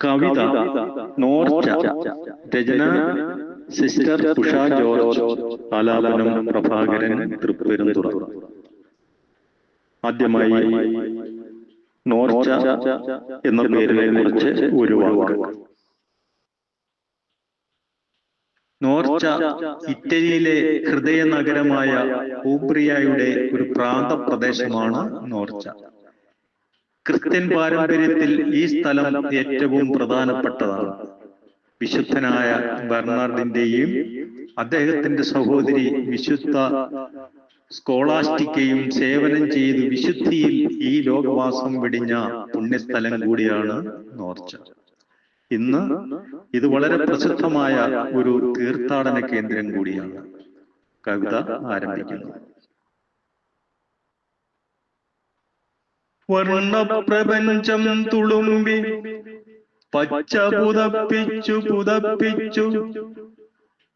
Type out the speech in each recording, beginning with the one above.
കവിത നോർച്ച രചന sister Usha George ആലാപനം പ്രഭാകരൻ തൃപ്പെരുന്തുറ ആദ്യമായി നോർച്ച എന്ന പേരിനെ കുറിച്ച് ഒരു വാക്ക്. നോർച്ച ഇറ്റലിയിലെ ഹൃദയ നഗരമായ ഊബ്രിയായുടെ ഒരു പ്രാന്തപ്രദേശമാണ് നോർച്ച. ക്രിസ്ത്യൻ പാരമ്പര്യത്തിൽ ഈ സ്ഥലം ഏറ്റവും പ്രധാനപ്പെട്ടതാണ്. വിശുദ്ധനായ ബെർണാർഡിന്റെയും അദ്ദേഹത്തിന്റെ സഹോദരി വിശുദ്ധ സ്കോളാസ്റ്റിക്കയും സേവനം ചെയ്ത് വിശുദ്ധിയിൽ ഈ ലോകവാസം വെടിഞ്ഞ പുണ്യസ്ഥലം കൂടിയാണ് നോർച്ച. ഇന്ന് ഇത് വളരെ പ്രസിദ്ധമായ ഒരു തീർത്ഥാടന കേന്ദ്രം കൂടിയാണ്. കവിത ആരംഭിക്കുന്നു. വർണപ്രപഞ്ചം തുളുമ്പി പച്ച പുതപ്പിച്ചു. പുതപ്പിച്ചു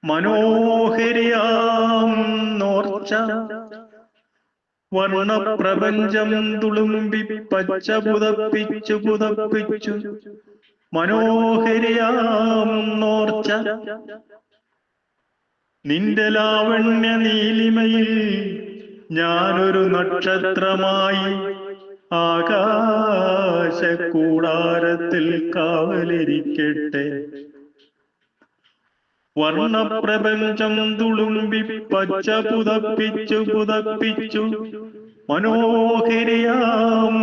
മനോഹരിയാം നോർച്ച. വർണപ്രപഞ്ചം തുളുമ്പി പച്ച പുതപ്പിച്ചു പുതപ്പിച്ചു. മനോഹരിയാം നോർച്ച. നിന്റെ ലാവണ്യ നീലിമയിൽ ഞാനൊരു നക്ഷത്രമായി ആകാശക്കൂടാരത്തിൽ കാവലിരിക്കട്ടെ. വർണപ്രപഞ്ചം തുളുമ്പി പച്ച പുതപ്പിച്ചു പുതപ്പിച്ചു. മനോഹരിയാം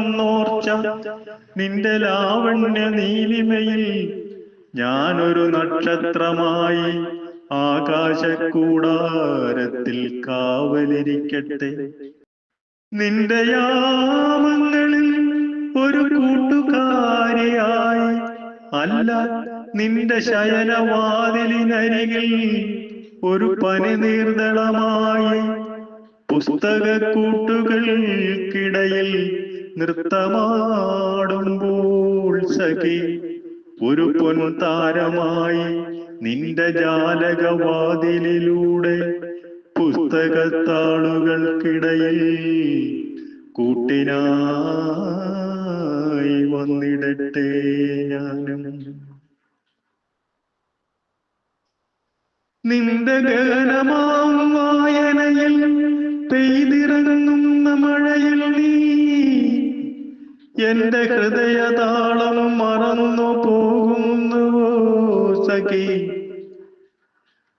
നിന്റെ ലാവണ്യ നീലിമയിൽ ഞാനൊരു നക്ഷത്രമായി ആകാശക്കൂടാരത്തിൽ കാവലിരിക്കട്ടെ. നിന്റെ യാമങ്ങളിൽ ഒരു കൂട്ടുകാരിയായി. അല്ല നിന്റെ ശയനവാതിലിനരികിൽ ഒരു പനിനീർദളമായി പുസ്തക കൂട്ടുകൾക്കിടയിൽ നൃത്തമാടുമ്പോൾ സഖി ഒരു പൊൻതാരമായി നിന്റെ ജാലകവാതിലിലൂടെ പുസ്തകത്താളുകൾക്കിടയിൽ കൂട്ടിനായി വന്നിടട്ടെ ഞാനും. നിന്റെ ഗഹനമാം വായനയിൽ പെയ്തിറങ്ങുന്ന മഴയിൽ നീ എന്റെ ഹൃദയതാളം മറന്നു പോകുന്നുവോ സഖി?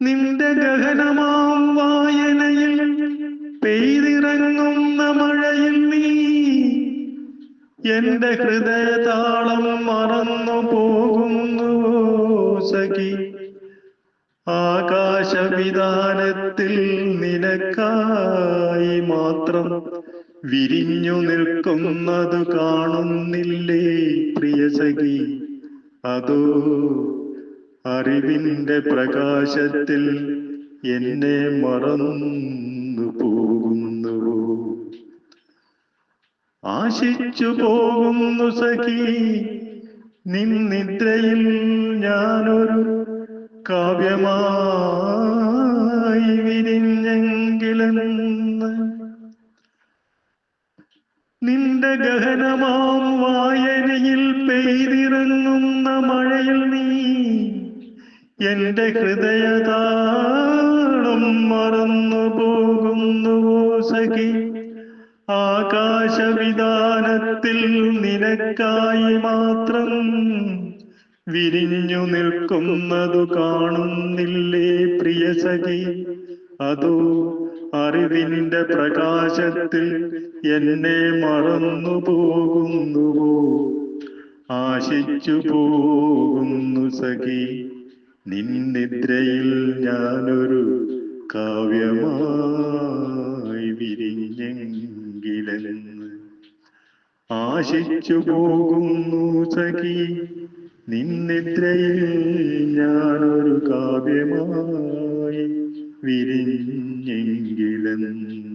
നിന്റെ ഗഹനമാം വായനയിൽ പെയ്തിറങ്ങുന്ന മഴയിൽ നീ എന്റെ ഹൃദയതാളം മറന്നു പോകുന്നുവോ സഖി. ആകാശവിധാനത്തിൽ നിനക്കായി മാത്രം വിരിഞ്ഞു നിൽക്കുന്നത് കാണുന്നില്ലേ പ്രിയസഖി അതോ അറിവിന്റെ പ്രകാശത്തിൽ എന്നെ മറന്നു പോകുന്നുവോ? ആശിച്ചു പോകുന്നു സഖി നിന്നിദ്രയിൽ ഞാനൊരു കാവ്യമായി വിരിഞ്ഞെങ്കിലെന്ന്. നിന്റെ ഗഹനമാം വായനയിൽ പെയ്തിറങ്ങുന്ന മഴയിൽ നീ എന്റെ ഹൃദയതാളം മറന്നു പോകുന്നുവോ സഖി. ആകാശവിധാനത്തിൽ നിനക്കായി മാത്രം വിരിഞ്ഞു നിൽക്കുന്നതു കാണുന്നില്ലേ പ്രിയ സഖി? അതോ അറിവിന്റെ പ്രകാശത്തിൽ എന്നെ മറന്നു പോകുന്നുവോ ആശിച്ചു പോകുന്നു സഖി. നിന്നിദ്രയിൽ ഞാനൊരു കാവ്യമായി വിരിഞ്ഞെങ്കിലെന്ന് ആശിച്ചു പോകുന്നു സഖി. നിന്നിദ്രയിൽ ഞാനൊരു കാവ്യമായി വിരിഞ്ഞെങ്കിലെന്ന്